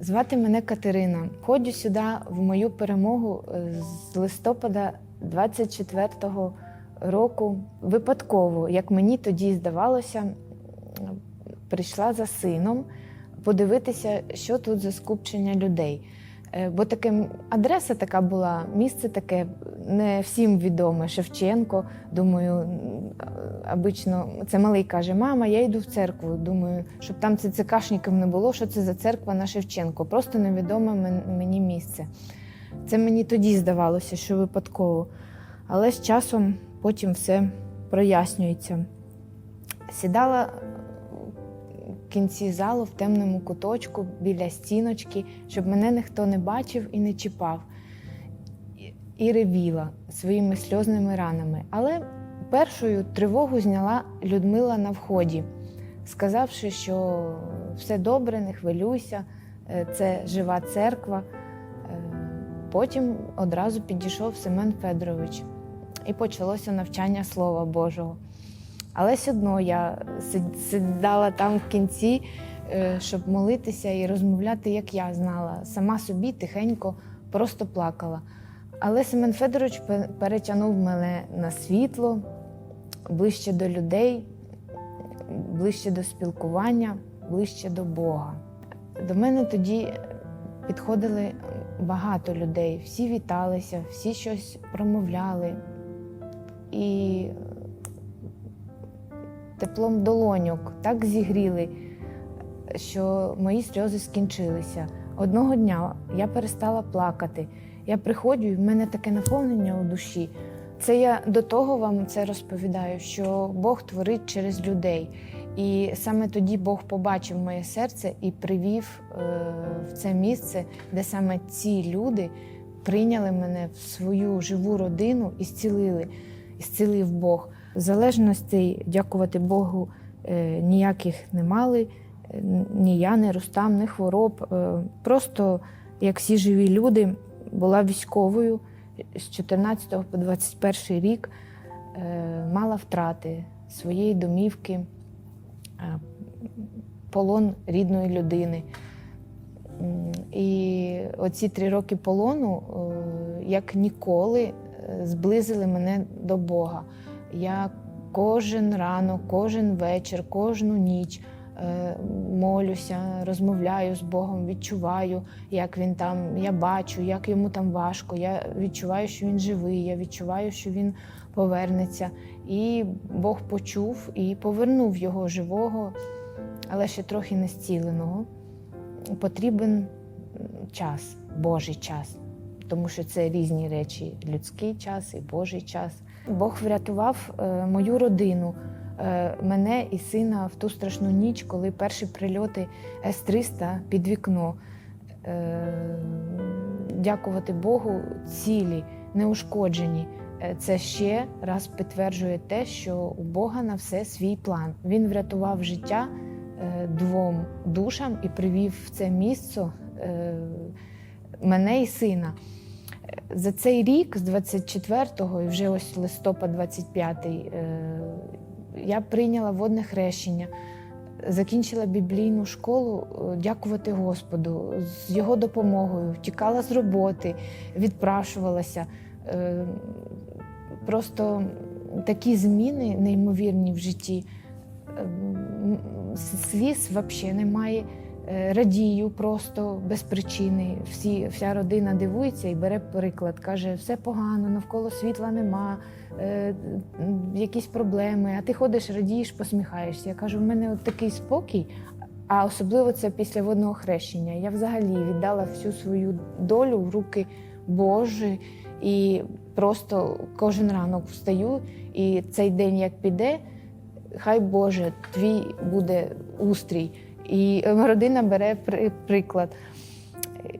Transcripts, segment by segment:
Звати мене Катерина. Ходжу сюди в мою перемогу е, з листопада 24-го року. Випадково, як мені тоді здавалося, прийшла за сином подивитися, що тут за скупчення людей. Е, Бо таке адреса така була, місце таке не всім відоме. Шевченко. Думаю, обично це малий каже: Мама, я йду в церкву. Думаю, щоб там ЦЦКшників не було, що це за церква на Шевченко. Просто невідоме мені місце. Це мені тоді здавалося, що випадково. Але з часом потім все прояснюється. Сідала кінці залу в темному куточку біля стіночки, щоб мене ніхто не бачив і не чіпав. І- І ревіла своїми сльозними ранами. Але першою тривогу зняла Людмила на вході, сказавши, що все добре, не хвилюйся, е, це жива церква. Е, Потім одразу підійшов Семен Федорович, і почалося навчання Слова Божого. Але все одно я сид- сидала там в кінці, е, щоб молитися і розмовляти, як я знала. Сама собі тихенько просто плакала. Але Семен Федорович перетягнув мене на світло, ближче до людей, ближче до спілкування, ближче до Бога. До мене тоді підходили багато людей, всі віталися, всі щось промовляли. І теплом долоньок так зігріли, що мої сльози скінчилися. Одного дня я перестала плакати. Я приходжу, і в мене таке наповнення у душі. Це я до того вам це розповідаю, що Бог творить через людей. І саме тоді Бог побачив моє серце і привів е, в це місце, де саме ці люди прийняли мене в свою живу родину і зцілили, і зцілив Бог. Залежностей, дякувати Богу, е, ніяких не мали. Е, Ні я, ні Рустам, ні хвороб. Е, Просто, як всі живі люди, була військовою з 14 по 21 рік, мала втрати своєї домівки, полон рідної людини. І оці три роки полону, як ніколи, зблизили мене до Бога. Я кожен ранок, кожен вечір, кожну ніч е, молюся, розмовляю з Богом, відчуваю, як він там, я бачу, як йому там важко. Я відчуваю, що він живий, я відчуваю, що він повернеться. І Бог почув і повернув його живого, але ще трохи не зціленого. Потрібен час, Божий час, тому що це різні речі: людський час і Божий час. Бог врятував е, мою родину, е, мене і сина в ту страшну ніч, коли перші прильоти С-300 під вікно. Е, Дякувати Богу, цілі, неушкоджені. Це ще раз підтверджує те, що у Бога на все свій план. Він врятував життя двом душам і привів в це місце мене і сина. За цей рік, з 24-го, і вже ось листопад 25-й, е, я прийняла водне хрещення, закінчила біблійну школу, е, дякувати Господу. З його допомогою втікала з роботи, відпрашувалася. Е, Просто такі зміни неймовірні в житті. Сліз взагалі немає. Е, Радію просто без причини. Всі, вся родина дивується і бере приклад. Каже, все погано, навколо світла нема, е, якісь проблеми. А ти ходиш, радієш, посміхаєшся. Я кажу, в мене от такий спокій, а особливо це після водного хрещення. Я взагалі віддала всю свою долю в руки Божі і просто кожен ранок встаю, і цей день як піде, хай Боже, твій буде устрій. І родина бере при- приклад. Е,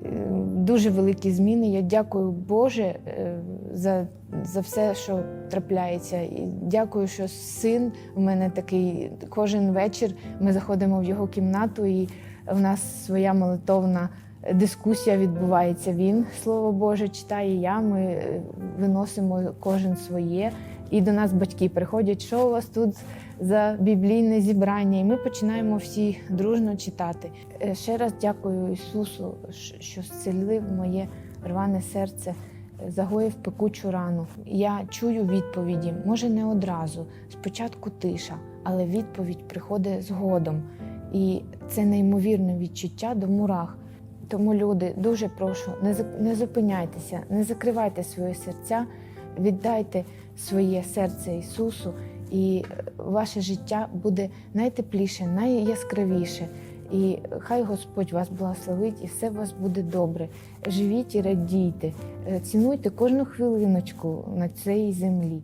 Дуже великі зміни. Я дякую Боже е, за, за все, що трапляється. І дякую, що син у мене такий кожен вечір. Ми заходимо в його кімнату, і в нас своя молитовна дискусія відбувається. Він слово Боже читає. Я ми е, виносимо кожен своє. І до нас батьки приходять, що у вас тут за біблійне зібрання, і ми починаємо всі дружно читати. Е, Ще раз дякую Ісусу, що зцілив моє рване серце, е, загоїв пекучу рану. Я чую відповіді, може не одразу. Спочатку тиша, але відповідь приходить згодом. І це неймовірне відчуття до мурах. Тому, люди, дуже прошу, не зупиняйтеся, не закривайте свої серця, віддайте своє серце Ісусу, і е, ваше життя буде найтепліше, найяскравіше. І хай Господь вас благословить, і все у вас буде добре. Живіть і радійте, Е, цінуйте кожну хвилиночку на цій землі.